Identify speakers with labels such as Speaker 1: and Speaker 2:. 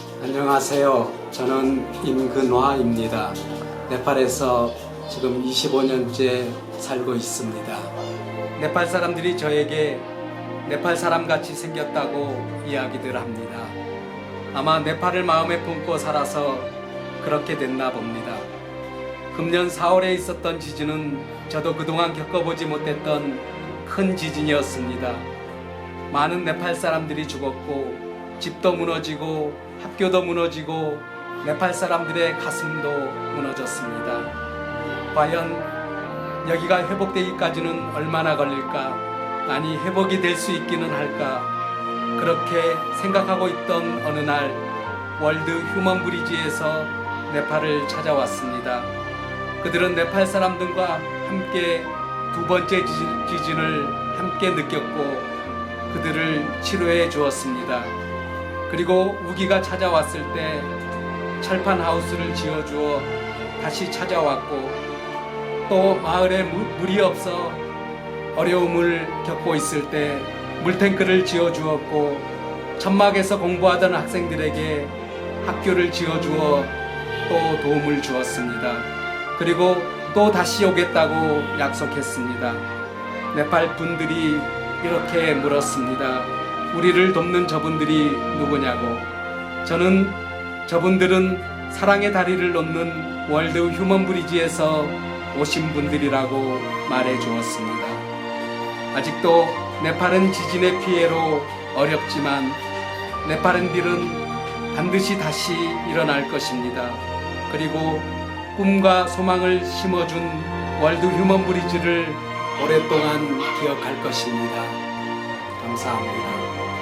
Speaker 1: 안녕하세요. 저는 임근화입니다. 네팔에서 지금 25년째 살고 있습니다. 네팔 사람들이 저에게 네팔 사람 같이 생겼다고 이야기들 합니다. 아마 네팔을 마음에 품고 살아서 그렇게 됐나 봅니다. 금년 4월에 있었던 지진은 저도 그동안 겪어보지 못했던 큰 지진이었습니다. 많은 네팔 사람들이 죽었고 집도 무너지고 학교도 무너지고 네팔 사람들의 가슴도 무너졌습니다. 과연 여기가 회복되기까지는 얼마나 걸릴까? 아니 회복이 될 수 있기는 할까? 그렇게 생각하고 있던 어느 날 월드 휴먼 브리지에서 네팔을 찾아왔습니다. 그들은 네팔 사람들과 함께 두 번째 지진- 지진을 함께 느꼈고 그들을 치료해 주었습니다. 그리고 우기가 찾아왔을 때 철판 하우스를 지어주어 다시 찾아왔고 또 마을에 무- 물이 없어 어려움을 겪고 있을 때 물탱크를 지어주었고 천막에서 공부하던 학생들에게 학교를 지어주어 또 도움을 주었습니다. 그리고 또 다시 오겠다고 약속했습니다. 네팔 분들이 이렇게 물었습니다. 우리를 돕는 저분들이 누구냐고. 저는 저분들은 사랑의 다리를 놓는 월드 휴먼 브리지에서 오신 분들이라고 말해 주었습니다. 아직도 네팔은 지진의 피해로 어렵지만 네팔인들은 반드시 다시 일어날 것입니다. 그리고 꿈과 소망을 심어준 월드 휴먼 브리지를 오랫동안 기억할 것입니다. 上事儿